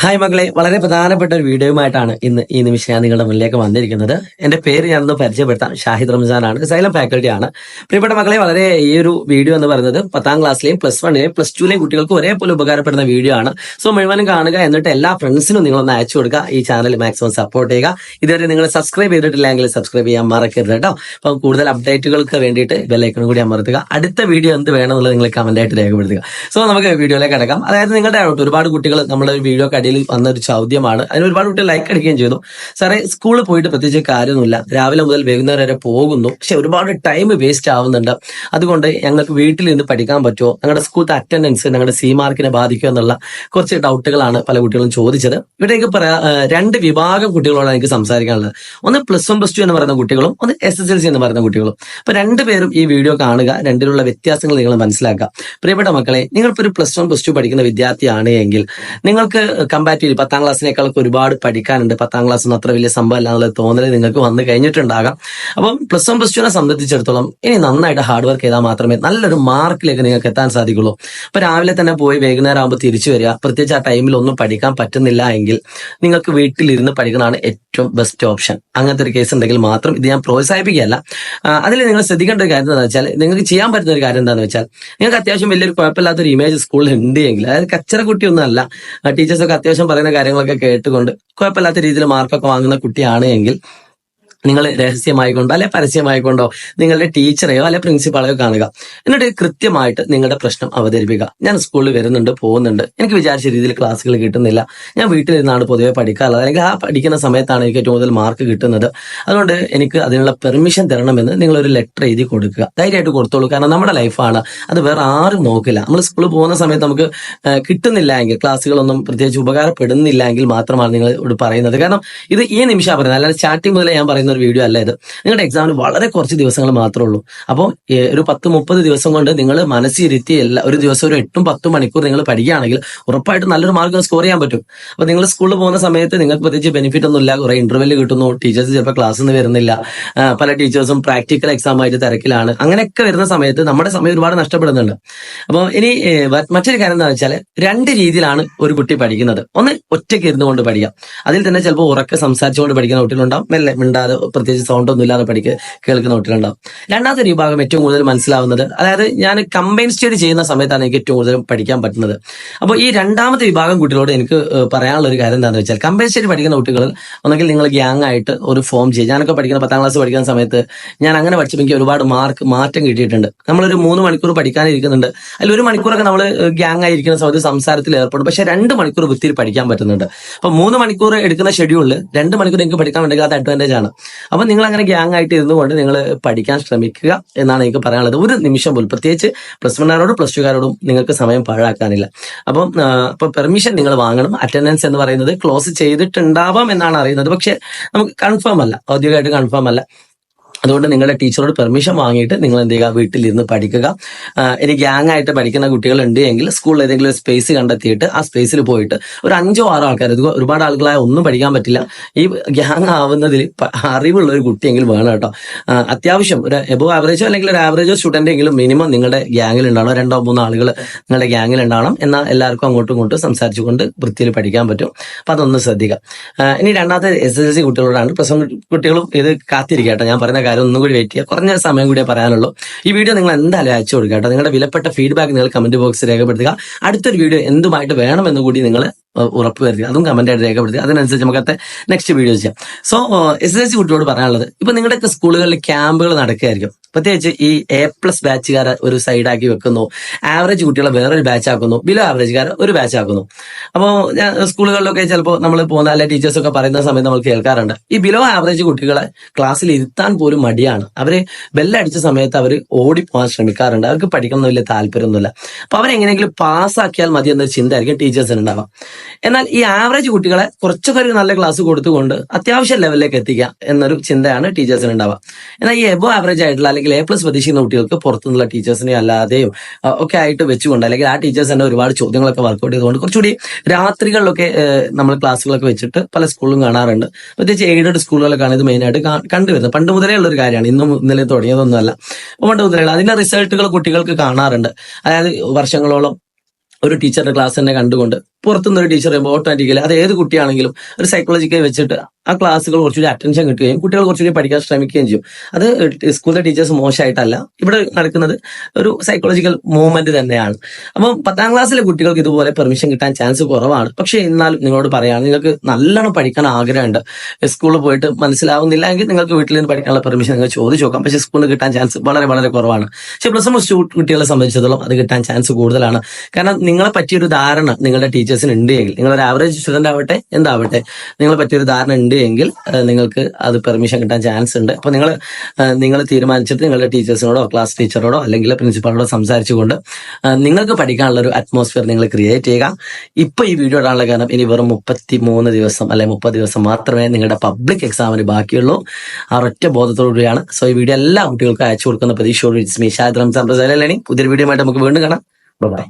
Hi മകളെ വളരെ പ്രധാനപ്പെട്ട ഒരു വീഡിയോയുമായിട്ടാണ് ഇന്ന് ഈ നിമിഷം ഞാൻ നിങ്ങളുടെ മുന്നിലേക്ക് വന്നിരിക്കുന്നത്. എന്റെ പേര് ഞാനൊന്ന് പരിചയപ്പെടുത്താം. ഷാഹിദ് റംസാനാണ് സൈലം ഫാക്കൽറ്റി ആണ്. പ്രിയപ്പെട്ട മകളെ വളരെ ഈ ഒരു വീഡിയോ എന്ന് പറയുന്നത് പത്താം ക്ലാസ്സിലെയും പ്ലസ് വണ്ണിലെയും പ്ലസ് ടുവിലെയും കുട്ടികൾക്ക് ഒരേപോലെ ഉപകാരപ്പെടുന്ന വീഡിയോ ആണ്. സോ മുഴുവനും കാണുക എന്നിട്ട് എല്ലാ ഫ്രണ്ട്സിനും നിങ്ങളൊന്ന് അയച്ചു കൊടുക്കുക. ഈ ചാനൽ മാക്സിമം സപ്പോർട്ട് ചെയ്യുക. ഇതുവരെ നിങ്ങൾ സബ്സ്ക്രൈബ് ചെയ്തിട്ടില്ലെങ്കിൽ സബ്സ്ക്രൈബ് ചെയ്യാൻ മറക്കരുത് കേട്ടോ. അപ്പം കൂടുതൽ അപ്ഡേറ്റുകൾക്ക് വേണ്ടിയിട്ട് ബെല്ലൈക്കണും കൂടി അമർത്തുക. അടുത്ത വീഡിയോ എന്ത് വേണമെന്നുള്ളത് നിങ്ങൾ കമന്റ് ആയിട്ട് രേഖപ്പെടുത്തുക. സോ നമുക്ക് വീഡിയോയിലേക്ക് കിടക്കാം അതായത് നിങ്ങളുടെ ഒരുപാട് കുട്ടികൾ നമ്മുടെ വീഡിയോ കടിയിൽ വന്ന ഒരു ചോദ്യമാണ്. അതിന് ഒരുപാട് കുട്ടികൾ ലൈക്ക് അടിക്കുകയും ചെയ്തു. സാറേ സ്കൂളിൽ പോയിട്ട് പ്രത്യേകിച്ച് കാര്യമൊന്നുമില്ല. രാവിലെ മുതൽ വൈകുന്നേരം വരെ പോകുന്നു. പക്ഷെ ഒരുപാട് ടൈം വേസ്റ്റ് ആവുന്നുണ്ട്. അതുകൊണ്ട് ഞങ്ങൾക്ക് വീട്ടിൽ നിന്ന് പഠിക്കാൻ പറ്റുമോ? ഞങ്ങളുടെ സ്കൂളിലെ അറ്റൻഡൻസ് ഞങ്ങളുടെ സി മാർക്കിനെ ബാധിക്കുമോ എന്നുള്ള കുറച്ച് ഡൗട്ടുകളാണ് പല കുട്ടികളും ചോദിച്ചത്. ഇവിടെ എനിക്ക് പറയാം രണ്ട് വിഭാഗം കുട്ടികളോടാണ് എനിക്ക് സംസാരിക്കാനുള്ളത്. ഒന്ന് പ്ലസ് വൺ പ്ലസ് ടു എന്ന് പറയുന്ന കുട്ടികളും ഒന്ന് എസ് എസ് എൽ സി എന്ന് പറയുന്ന കുട്ടികളും. അപ്പൊ രണ്ടുപേരും ഈ വീഡിയോ കാണുക രണ്ടിലുള്ള വ്യത്യാസങ്ങൾ നിങ്ങൾ മനസ്സിലാക്കുക. പ്രിയപ്പെട്ട മക്കളെ നിങ്ങളിപ്പോൾ ഒരു പ്ലസ് വൺ പ്ലസ് ടു പഠിക്കുന്ന വിദ്യാർത്ഥിയാണ് എങ്കിൽ നിങ്ങൾക്ക് കമ്പാരിറ്റീവ് പത്താം ക്ലാസ്സിനേക്കാളൊക്കെ ഒരുപാട് പഠിക്കാനുണ്ട്. പത്താം ക്ലാസ് ഒന്നും അത്ര വലിയ സംഭവം അല്ല എന്നുള്ള തോന്നൽ നിങ്ങൾക്ക് വന്നു കഴിഞ്ഞിട്ടുണ്ടാകാം. അപ്പം പ്ലസ് വൺ പ്ലസ് ടുനെ സംബന്ധിച്ചിടത്തോളം ഇനി നന്നായിട്ട് ഹാർഡ് വർക്ക് ചെയ്താൽ മാത്രമേ നല്ലൊരു മാർക്കിലേക്ക് നിങ്ങൾക്ക് എത്താൻ സാധിക്കുള്ളൂ. അപ്പൊ രാവിലെ തന്നെ പോയി വൈകുന്നേരം ആകുമ്പോൾ തിരിച്ചു വരിക. പ്രത്യേകിച്ച് ആ ടൈമിൽ ഒന്നും പഠിക്കാൻ പറ്റുന്നില്ല എങ്കിൽ നിങ്ങൾക്ക് വീട്ടിലിരുന്ന് പഠിക്കുന്നതാണ് ഏറ്റവും ബെസ്റ്റ് ഓപ്ഷൻ അങ്ങനത്തെ ഒരു കേസ് ഉണ്ടെങ്കിൽ മാത്രം ഇത് ഞാൻ പ്രോത്സാഹിപ്പിക്കുകയല്ല. അതിൽ നിങ്ങൾ ശ്രദ്ധിക്കേണ്ട ഒരു കാര്യം എന്താണെന്ന് വെച്ചാൽ നിങ്ങൾക്ക് ചെയ്യാൻ പറ്റുന്ന ഒരു കാര്യം എന്താണെന്ന് വെച്ചാൽ നിങ്ങൾക്ക് അത്യാവശ്യം വലിയൊരു കുഴപ്പമില്ലാത്ത ഒരു ഇമേജ് സ്കൂളിൽ ഉണ്ട് എങ്കിൽ അതായത് കച്ചറ കുട്ടിയൊന്നും അല്ല ടീച്ചേഴ്സൊക്കെ അത്യാവശ്യം പറയുന്ന കാര്യങ്ങളൊക്കെ കേട്ടുകൊണ്ട് കുഴപ്പമില്ലാത്ത രീതിയിൽ മാർക്കൊക്കെ വാങ്ങുന്ന കുട്ടിയാണ് എങ്കിൽ നിങ്ങൾ രഹസ്യമായിക്കൊണ്ടോ അല്ലെ പരസ്യമായിക്കൊണ്ടോ നിങ്ങളുടെ ടീച്ചറെയോ അല്ലെ പ്രിൻസിപ്പാളെയോ കാണുക. എന്നിട്ട് കൃത്യമായിട്ട് നിങ്ങളുടെ പ്രശ്നം അവതരിപ്പിക്കുക. ഞാൻ സ്കൂളിൽ വരുന്നുണ്ട് പോകുന്നുണ്ട്. എനിക്ക് വിചാരിച്ച രീതിയിൽ ക്ലാസ്സുകൾ കിട്ടുന്നില്ല. ഞാൻ വീട്ടിലിരുന്നാണ് പൊതുവെ പഠിക്കാറുള്ളത്. അല്ലെങ്കിൽ ആ പഠിക്കുന്ന സമയത്താണ് എനിക്ക് ഏറ്റവും കൂടുതൽ മാർക്ക് കിട്ടുന്നത്. അതുകൊണ്ട് എനിക്ക് അതിനുള്ള പെർമിഷൻ തരണമെന്ന് നിങ്ങൾ ഒരു ലെറ്റർ എഴുതി കൊടുക്കുക. ധൈര്യമായിട്ട് കൊടുത്തോളൂ. കാരണം നമ്മുടെ ലൈഫാണ്. അത് വേറെ ആരും നോക്കില്ല. നമ്മൾ സ്കൂളിൽ പോകുന്ന സമയത്ത് നമുക്ക് കിട്ടുന്നില്ല എങ്കിൽ ക്ലാസ്സുകളൊന്നും പ്രത്യേകിച്ച് ഉപകാരപ്പെടുന്നില്ല എങ്കിൽ മാത്രമാണ് നിങ്ങൾ ഇവിടെ പറയുന്നത്. കാരണം ഇത് ഈ നിമിഷം പറയുന്നത്. അല്ലാതെ സ്റ്റാർട്ടിങ് മുതലേ ഞാൻ പറയുന്ന ഒരു വീഡിയോ അല്ല ഇത്. നിങ്ങളുടെ എക്സാമിന് വളരെ കുറച്ച് ദിവസങ്ങൾ മാത്രമേ ഉള്ളൂ. അപ്പോൾ ഒരു പത്ത് മുപ്പത് ദിവസം കൊണ്ട് നിങ്ങൾ മനസ്സിരുത്തി എല്ലാ ഒരു ദിവസം ഒരു എട്ടും പത്തും മണിക്കൂർ നിങ്ങൾ പഠിക്കുകയാണെങ്കിൽ ഉറപ്പായിട്ടും നല്ലൊരു മാർക്ക് സ്കോർ ചെയ്യാൻ പറ്റും. അപ്പോൾ നിങ്ങൾ സ്കൂളിൽ പോകുന്ന സമയത്ത് നിങ്ങൾക്ക് പ്രത്യേകിച്ച് ബെനിഫിറ്റ് ഒന്നും ഇല്ല. കുറെ ഇന്റർവെൽ കിട്ടുന്നു. ടീച്ചേഴ്സ് ചിലപ്പോൾ ക്ലാസ്സിൽ നിന്ന് വരുന്നില്ല. പല ടീച്ചേഴ്സും പ്രാക്ടിക്കൽ എക്സാം ആയിട്ട് തിരക്കിലാണ്. അങ്ങനെയൊക്കെ വരുന്ന സമയത്ത് നമ്മുടെ സമയം ഒരുപാട് നഷ്ടപ്പെടുന്നുണ്ട്. അപ്പോൾ ഇനി മറ്റൊരു കാര്യം എന്താണെന്ന് വെച്ചാൽ രണ്ട് രീതിയിലാണ് ഒരു കുട്ടി പഠിക്കുന്നത്. ഒന്ന് ഒറ്റയ്ക്ക് ഇരുന്നുകൊണ്ട് പഠിക്കാം. അതിൽ തന്നെ ചിലപ്പോൾ ഉറക്കെ സംസാരിച്ചുകൊണ്ട് പഠിക്കുന്ന കുട്ടികളുണ്ടാവും. മെല്ലെ മിണ്ടാതെ പ്രത്യേകിച്ച് സൗണ്ട് ഒന്നും ഇല്ലാതെ പഠിക്ക് കേൾക്കുന്ന കുട്ടികളുണ്ടാവും. രണ്ടാമത്തെ ഒരു വിഭാഗം ഏറ്റവും കൂടുതൽ മനസ്സിലാവുന്നത് അതായത് ഞാൻ കമ്പൈൻ സ്റ്റഡി ചെയ്യുന്ന സമയത്താണ് എനിക്ക് ഏറ്റവും കൂടുതൽ പഠിക്കാൻ പറ്റുന്നത്. അപ്പോൾ ഈ രണ്ടാമത്തെ വിഭാഗം കുട്ടികളോട് എനിക്ക് പറയാനുള്ള ഒരു കാര്യം എന്താണെന്ന് വെച്ചാൽ കമ്പൈൻ സ്റ്റഡി പഠിക്കുന്ന കുട്ടികൾ ഒന്നെങ്കിൽ നിങ്ങൾ ഗ്യാങ് ആയിട്ട് ഒരു ഫോം ചെയ്യുക. ഞാനൊക്കെ പഠിക്കുന്ന പത്താം ക്ലാസ് പഠിക്കുന്ന സമയത്ത് ഞാൻ അങ്ങനെ പഠിച്ചപ്പോൾ ഒരുപാട് മാർക്ക് മാറ്റം കിട്ടിയിട്ടുണ്ട്. നമ്മളൊരു മൂന്ന് മണിക്കൂർ പഠിക്കാനിരിക്കുന്നുണ്ട് അതിൽ ഒരു മണിക്കൂറൊക്കെ നമ്മൾ ഗ്യാങ് ആയിരിക്കുന്ന സമയത്ത് സംസാരത്തിൽ ഏർപ്പെടും. പക്ഷെ രണ്ട് മണിക്കൂർ വൃത്തിയിൽ പഠിക്കാൻ പറ്റുന്നുണ്ട്. അപ്പൊ മൂന്ന് മണിക്കൂർ എടുക്കുന്ന ഷെഡ്യൂളിൽ രണ്ട് മണിക്കൂർ എനിക്ക് പഠിക്കാൻ വേണ്ടി അത് അഡ്വാന്റേജ് ആണ്. അപ്പൊ നിങ്ങൾ അങ്ങനെ ഗ്യാങ് ആയിട്ട് ഇരുന്നുകൊണ്ട് നിങ്ങൾ പഠിക്കാൻ ശ്രമിക്കുക എന്നാണ് എനിക്ക് പറയാനുള്ളത്. ഒരു നിമിഷം പോലും പ്രത്യേകിച്ച് പ്ലസ് വണ്ണാരോടും പ്ലസ് ടുകാരോടും നിങ്ങൾക്ക് സമയം പാഴാക്കാനില്ല. അപ്പം ഇപ്പൊ പെർമിഷൻ നിങ്ങൾ വാങ്ങണം. അറ്റൻഡൻസ് എന്ന് പറയുന്നത് ക്ലോസ് ചെയ്തിട്ടുണ്ടാവാം എന്നാണ് അറിയുന്നത്. പക്ഷെ നമുക്ക് കൺഫേം അല്ല. ഔദ്യോഗികമായിട്ട് കൺഫേം അല്ല. അതുകൊണ്ട് നിങ്ങളുടെ ടീച്ചറോട് പെർമിഷൻ വാങ്ങിയിട്ട് നിങ്ങൾ എന്ത് ചെയ്യുക? വീട്ടിലിരുന്ന് പഠിക്കുക. ഇനി ഗ്യാങ് ആയിട്ട് പഠിക്കുന്ന കുട്ടികൾ ഉണ്ട് എങ്കിൽ സ്കൂളിൽ ഏതെങ്കിലും ഒരു സ്പേസ് കണ്ടെത്തിയിട്ട് ആ സ്പേസിൽ പോയിട്ട് ഒരു അഞ്ചോ ആറോ ആൾക്കാർ ഇത് ഒരുപാട് ആളുകളായ ഒന്നും പഠിക്കാൻ പറ്റില്ല. ഈ ഗ്യാങ് ആവുന്നതിൽ അറിവുള്ള ഒരു കുട്ടിയെങ്കിലും വേണം കേട്ടോ. അത്യാവശ്യം ഒരു എബോ ആവറേജോ അല്ലെങ്കിൽ ഒരു ആവറേജോ സ്റ്റുഡന്റ് എങ്കിലും മിനിമം നിങ്ങളുടെ ഗ്യാങ്ങിൽ ഉണ്ടാവണം. രണ്ടോ മൂന്നോ ആളുകൾ നിങ്ങളുടെ ഗ്യാങ്ങിൽ ഉണ്ടാവണം. എന്നാൽ എല്ലാവർക്കും അങ്ങോട്ടും ഇങ്ങോട്ടും സംസാരിച്ചുകൊണ്ട് വൃത്തിയിൽ പഠിക്കാൻ പറ്റും. അപ്പം അതൊന്ന് ശ്രദ്ധിക്കുക. ഇനി രണ്ടാമത്തെ എസ് എസ് എൽ സി കുട്ടികളോടാണ് പ്രസംഗ കുട്ടികളും ഇത് കാത്തിരിക്കുക കേട്ടോ. ഞാൻ പറയുന്ന കാര്യം ഒന്നും കൂടി വെയിറ്റ് ചെയ്യുക. കുറഞ്ഞ സമയം കൂടിയേ പറയാനുള്ളൂ. ഈ വീഡിയോ നിങ്ങൾ എന്തായാലും അയച്ചു കൊടുക്കുക കേട്ടോ. നിങ്ങളുടെ വിലപ്പെട്ട ഫീഡ്ബാക്ക് നിങ്ങൾ കമന്റ് ബോക്സിൽ രേഖപ്പെടുത്തുക. അടുത്തൊരു വീഡിയോ എന്തുമായിട്ട് വേണമെന്ന് കൂടി നിങ്ങൾ ഉറപ്പ് വരുത്തുക അതും കമന്റ് ആയിട്ട് രേഖപ്പെടുത്തുക. അതിനനുസരിച്ച് നമുക്കത്തെ നെക്സ്റ്റ് വീഡിയോ ചെയ്യാം. സോ എസ് എസ് സി കുട്ടിയോട് പറയാനുള്ളത് ഇപ്പൊ നിങ്ങളുടെയൊക്കെ സ്കൂളുകളിൽ ക്യാമ്പുകൾ നടക്കുകയായിരിക്കും. പ്രത്യേകിച്ച് ഈ എ പ്ലസ് ബാച്ചുകാരെ ഒരു സൈഡാക്കി വെക്കുന്നു. ആവറേജ് കുട്ടികളെ വേറൊരു ബാച്ച് ആക്കുന്നു. ബിലോ ആവറേജുകാരെ ഒരു ബാച്ച് ആക്കുന്നു. അപ്പോൾ ഞാൻ സ്കൂളുകളിലൊക്കെ ചിലപ്പോൾ നമ്മൾ പോകുന്ന അല്ലെ ടീച്ചേഴ്സ് ഒക്കെ പറയുന്ന സമയത്ത് നമ്മൾ കേൾക്കാറുണ്ട്. ഈ ബിലോ ആവറേജ് കുട്ടികളെ ക്ലാസ്സിൽ ഇരുത്താൻ പോലും മടിയാണ്. അവർ ബെല്ലടിച്ച സമയത്ത് അവർ ഓടിപ്പോകാൻ ശ്രമിക്കാറുണ്ട്. അവർക്ക് പഠിക്കണം വലിയ താല്പര്യമൊന്നുമില്ല. അപ്പൊ അവരെങ്ങനെയെങ്കിലും പാസ്സാക്കിയാൽ മതി എന്നൊരു ചിന്തയായിരിക്കും ടീച്ചേഴ്സിന് ഉണ്ടാവാം എന്നാൽ ഈ ആവറേജ് കുട്ടികളെ കുറച്ചൊക്കെ ഒരു നല്ല ക്ലാസ് കൊടുത്തുകൊണ്ട് അത്യാവശ്യം ലെവലിലേക്ക് എത്തിക്കാം എന്നൊരു ചിന്തയാണ് ടീച്ചേഴ്സിന് ഉണ്ടാവുക എന്നാൽ ഈ എബോ ആവറേജ് ആയിട്ടുള്ള അല്ലെങ്കിൽ എ പ്ലസ് പ്രതീക്ഷിക്കുന്ന കുട്ടികൾക്ക് പുറത്തുനിന്നുള്ള ടീച്ചേഴ്സിനെ അല്ലാതെയും ഒക്കെ ആയിട്ട് വെച്ചുകൊണ്ട് അല്ലെങ്കിൽ ആ ടീച്ചേഴ്സ് തന്നെ ഒരുപാട് ചോദ്യങ്ങളൊക്കെ വർക്കൗട്ട് ചെയ്തുകൊണ്ട് കുറച്ചുകൂടി രാത്രികളിലൊക്കെ നമ്മൾ ക്ലാസ്സുകളൊക്കെ വെച്ചിട്ട് പല സ്കൂളിലും കാണാറുണ്ട്. പ്രത്യേകിച്ച് എയ്ഡഡ് സ്കൂളുകളൊക്കെയാണ് ഇത് മെയിനായിട്ട് കണ്ടുവരുന്നത്. പണ്ട് മുതലേ ഉള്ള ഒരു കാര്യമാണ്. ഇന്നും ഇന്നലെ തുടങ്ങിയതൊന്നുമല്ല. പണ്ട് മുതലേ അതിന്റെ റിസൾട്ടുകൾ കുട്ടികൾക്ക് കാണാറുണ്ട്. അതായത് വർഷങ്ങളോളം ഒരു ടീച്ചറുടെ ക്ലാസ് തന്നെ കണ്ടുകൊണ്ട് പുറത്തുനിന്ന് ഒരു ടീച്ചർ വരുമ്പോൾ ഓട്ടോമാറ്റിക്കലി അത് ഏത് കുട്ടിയാണെങ്കിലും ഒരു സൈക്കോളജിക്കൽ വെച്ചിട്ട് ആ ക്ലാസ്സുകൾ കുറച്ചുകൂടി അറ്റൻഷൻ കിട്ടുകയും കുട്ടികൾ കുറച്ചുകൂടി പഠിക്കാൻ ശ്രമിക്കുകയും ചെയ്യും. അത് സ്കൂളിലെ ടീച്ചേഴ്സ് മോശമായിട്ടല്ല. ഇവിടെ നടക്കുന്നത് ഒരു സൈക്കോളജിക്കൽ മൂവ്മെന്റ് തന്നെയാണ്. അപ്പം പത്താം ക്ലാസ്സിലെ കുട്ടികൾക്ക് ഇതുപോലെ പെർമിഷൻ കിട്ടാൻ ചാൻസ് കുറവാണ്. പക്ഷേ എന്നാലും നിങ്ങളോട് പറയാണ് നിങ്ങൾക്ക് നല്ലോണം പഠിക്കാൻ ആഗ്രഹമുണ്ട്. സ്കൂളിൽ പോയിട്ട് മനസ്സിലാവുന്നില്ല എങ്കിൽ നിങ്ങൾക്ക് വീട്ടിൽ നിന്ന് പഠിക്കാനുള്ള പെർമിഷൻ നിങ്ങൾ ചോദിച്ചു നോക്കാം. പക്ഷേ സ്കൂളിൽ കിട്ടാൻ ചാൻസ് വളരെ വളരെ കുറവാണ്. പക്ഷേ പ്ലസ് വൺ കുട്ടികളെ സംബന്ധിച്ചിടത്തോളം അത് കിട്ടാൻ ചാൻസ് കൂടുതലാണ്. കാരണം നിങ്ങളെ പറ്റിയൊരു ധാരണ നിങ്ങളുടെ ടീച്ചേഴ്സിന് ഉണ്ട് എങ്കിൽ നിങ്ങളൊരു ആവറേജ് സ്റ്റുഡന്റ് ആവട്ടെ എന്താവട്ടെ നിങ്ങളെ പറ്റിയൊരു ധാരണ ഉണ്ട് എങ്കിൽ നിങ്ങൾക്ക് അത് പെർമിഷൻ കിട്ടാൻ ചാൻസ് ഉണ്ട്. അപ്പോൾ നിങ്ങൾ നിങ്ങൾ തീരുമാനിച്ചിട്ട് നിങ്ങളുടെ ടീച്ചേഴ്സിനോടോ ക്ലാസ് ടീച്ചറോടോ അല്ലെങ്കിൽ പ്രിൻസിപ്പാളോടോ സംസാരിച്ചുകൊണ്ട് നിങ്ങൾക്ക് പഠിക്കാനുള്ള ഒരു അറ്റ്മോസ്ഫിയർ നിങ്ങൾ ക്രിയേറ്റ് ചെയ്യുക. ഇപ്പോൾ ഈ വീഡിയോ ഇടാനുള്ള കാരണം ഇനി വെറും മുപ്പത്തി മൂന്ന് ദിവസം അല്ലെങ്കിൽ മുപ്പത് ദിവസം മാത്രമേ നിങ്ങളുടെ പബ്ലിക് എക്സാമിന് ബാക്കിയുള്ളൂ. ആ ഒറ്റ ബോധത്തോടുകൂടിയാണ്. സോ ഈ വീഡിയോ എല്ലാ കുട്ടികൾക്കും അയച്ചു കൊടുക്കുന്ന പ്രതീക്ഷയോട് മീ ഷാദ് റംസാൻ പ്രസാദ് പുതിയൊരു വീഡിയോ ആയിട്ട് നമുക്ക് വീണ്ടും കാണാം. ബൈ